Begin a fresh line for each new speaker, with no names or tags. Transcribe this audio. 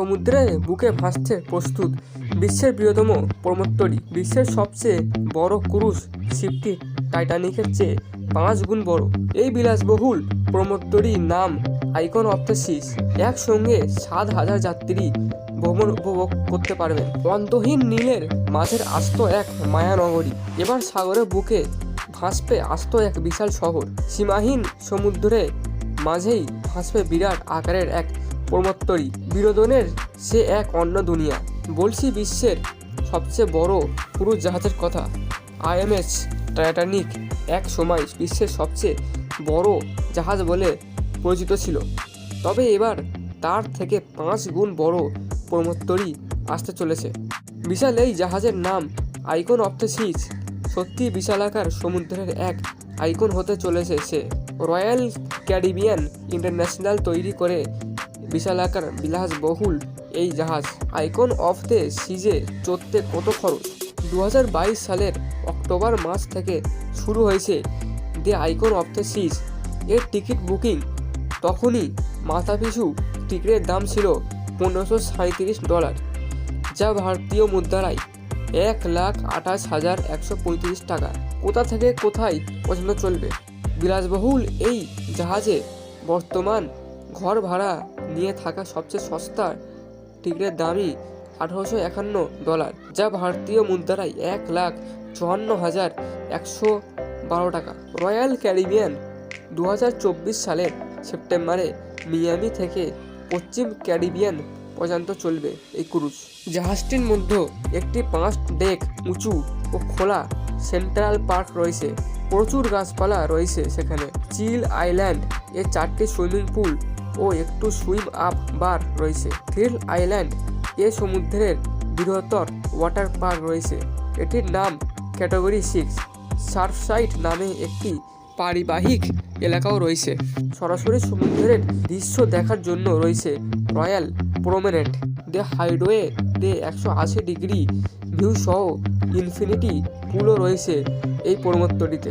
সমুদ্রে বুকে ভাসছে প্রস্তুত। বিশ্বের বৃহত্তম প্রমোত্তরী, বিশ্বের সবচেয়ে বড় ক্রুজ শিপটি টাইটানিকের চেয়ে পাঁচ গুণ বড়। এই বিলাসবহুল প্রমোত্তরী নাম আইকন অফ দ্য সিস। একসঙ্গে সাত হাজার যাত্রী ভ্রমণ উপভোগ করতে পারবেন। অন্তহীন নীলের মাঝের আস্ত এক মায়ানগরী, এবার সাগরের বুকে ভাসবে আস্ত এক বিশাল শহর। সীমাহীন সমুদ্রে মাঝেই ভাসবে বিরাট আকারের এক প্রমোত্তরী বিনোদনের সে এক অন্য দুনিয়া। বলছি বিশ্বের সবচেয়ে বড় পুরো জাহাজের কথা। আইএমএস, টাইটানিক এক সময় বিশ্বের সবচেয়ে বড় জাহাজ বলে পরিচিত ছিল। তবে এবার তার থেকে পাঁচ গুণ বড় প্রমোত্তরী আসতে চলেছে। বিশাল এই জাহাজের নাম আইকন অফ দ্য সিজ। সত্যি বিশালাকার সমুদ্রের এক আইকন হতে চলেছে সে। রয়্যাল ক্যারিবিয়ান ইন্টারন্যাশনাল তৈরি করে বিশালাকার বিলাসবহুল এই জাহাজ। আইকন অফ দ্য সিজে চড়তে কত খরচ? দু হাজার বাইশ সালের অক্টোবর মাস থেকে শুরু হয়েছে the Icon of the Seas. এর টিকিট বুকিং তখনই মাথাপিছু টিকিটের দাম ছিল পনেরোশো সাঁত্রিশ ডলার, যা ভারতীয় মুদ্রায় এক লাখ আঠাশ হাজার একশো পঁয়ত্রিশ টাকা। কোথা থেকে কোথায় পছন্দ চলবে? বিলাসবহুল এই জাহাজে বর্তমান ঘর ভাড়া নিয়ে থাকা সবচেয়ে সস্তা টিকিটের দামই আঠারোশো একান্ন ডলার, যা ভারতীয় মুদ্রায় এক লাখ চুয়ান্ন হাজার একশো বারো টাকা। রয়্যাল ক্যারিবিয়ান দু হাজার চব্বিশ সালের সেপ্টেম্বরে মিয়ামি থেকে পশ্চিম ক্যারিবিয়ান পর্যন্ত চলবে এই ক্রুজ। জাহাজটির মধ্যে একটি পাঁচ ডেক উঁচু ও খোলা সেন্ট্রাল পার্ক রয়েছে। প্রচুর গাছপালা রয়েছে সেখানে। চিল আইল্যান্ড এর চারটি সুইমিং পুল ও একটু সুইম আপ বার রয়েছে। থ্রিল আইল্যান্ড এ সমুদ্রের বৃহত্তর ওয়াটার পার্ক রয়েছে। এটির নাম ক্যাটাগরি সিক্স। সার্ফসাইড নামে একটি পারিবাহিক এলাকাও রয়েছে। সরাসরি সমুদ্রের দৃশ্য দেখার জন্য রয়েছে রয়্যাল প্রোমেনেট দ্য হাইডওয়ে দে একশো আশি ডিগ্রি ভিউ সহ ইনফিনিটি পুলও রয়েছে এই প্রমোত্তরিতে